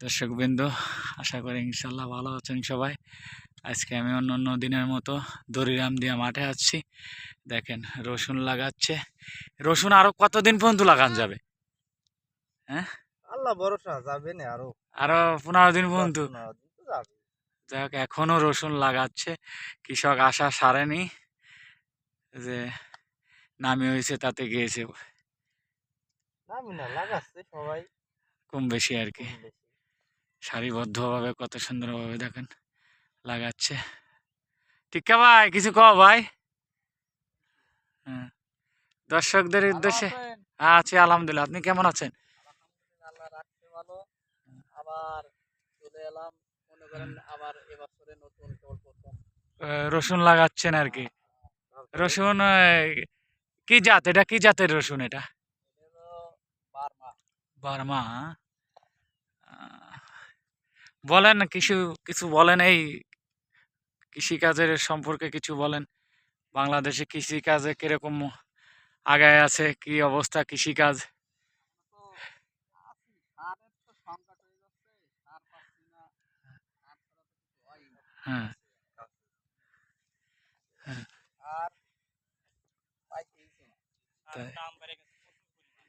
দর্শক বিন্দু আশা করি ইনশাল্লাহ ভালো আছেন সবাই। আজকে আমি অন্য অন্য দিনের মতো দড়িরাম দিয়া মাঠে আসছি। দেখেন রসুন লাগাচ্ছে। রসুন আরও কতদিন পর্যন্ত লাগান যাবে? আল্লাহ ভরসা যাবে না আরও। আরও পনেরো দিন পর্যন্ত? পনেরো দিন তো যাক এখনও রসুন লাগাচ্ছে। কৃষক আশা সারেনি যে নামি হয়েছে তাতে গিয়েছে। নামি না লাগাচ্ছে সবাই। কম বেশি আর কি। সারিবদ্ধভাবে কত সুন্দরভাবে দেখেন লাগাচ্ছে। টিকা ভাই কিছু কও ভাই? হ্যাঁ। দর্শকদের উদ্দেশ্যে আছি আলহামদুলিল্লাহ। আপনি কেমন আছেন? আবার চলে এলাম মনে করেন আবার এবছরে নতুন রসুন লাগাচ্ছেন আর কি। রসুন কি জাত? এটা কি জাতের রসুন এটা? বার্মা। বার্মা আহ, বলেন কিছু কিছু বলেন এই কৃষিকাজের সম্পর্কে কিছু বলেন। বাংলাদেশে কৃষিকাজে কীরকম আগায় আছে, কি অবস্থা কৃষিকাজ? সংকট হয়ে। যাচ্ছে সার পাচ্ছি না সার ছাড়া তো কিছু হয়ই না হ্যাঁ আর পাইতেইছি না তাই। দাম বেড়ে গেছে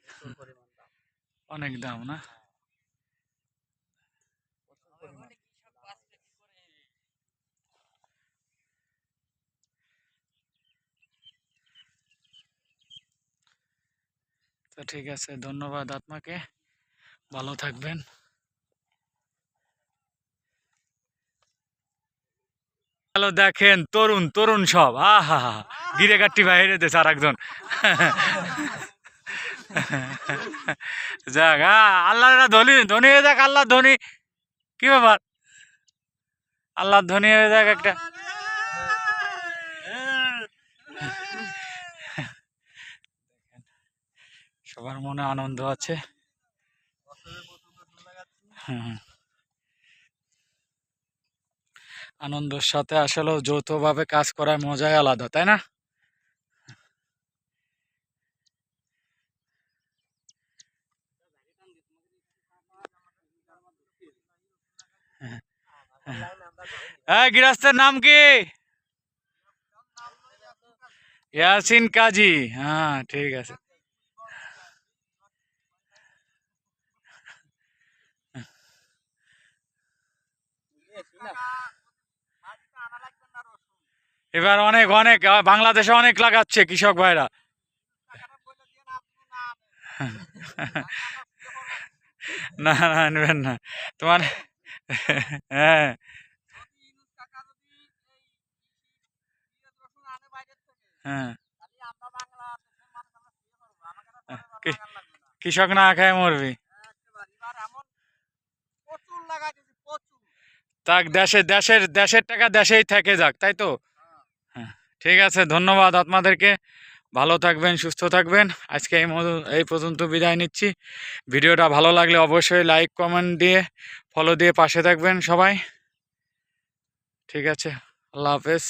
প্রচুর পরিমাণ দাম অনেক দাম না প্রচুর পরিমাণ তো ঠিক আছে, ধন্যবাদ আপনাকে। ভালো থাকবেন। হ্যালো, দেখেন তরুণ তরুণ সব। আহা হা গিরে কাট্টি বাইরে দেশ আর একজন যাক আল্লাহ ধনী ধনী হয়ে যাক আল্লাহ ধনী। কি ব্যাপার? আল্লাহ ধনী হয়ে যাক একটা। সবার মনে আনন্দ আছে। আনন্দের সাথে আসলে যৌথভাবে কাজ করার মজাই আলাদা, তাই না? হ্যাঁ। গৃহস্থের নাম কি? ইয়াসিন কাজী। হ্যাঁ ঠিক আছে। এবার অনেক অনেক বাংলাদেশে অনেক লাগাচ্ছে কৃষক ভাইরা। না না নেবেন না। তোমার হ্যাঁ। হ্যাঁ। কৃষক না খায় মরবি। তাক দেশে দেশের দেশের টাকা দেশেই থেকে যাক তাই তো? ঠিক আছে, ধন্যবাদ আপনাদেরকে। ভালো থাকবেন, সুস্থ থাকবেন। আজকে এই মতো- এই পর্যন্ত বিদায় নিচ্ছি। ভিডিওটা ভালো লাগলে অবশ্যই লাইক, কমেন্ট দিয়ে ফলো দিয়ে পাশে থাকবেন সবাই। ঠিক আছে, আল্লাহ হাফেজ।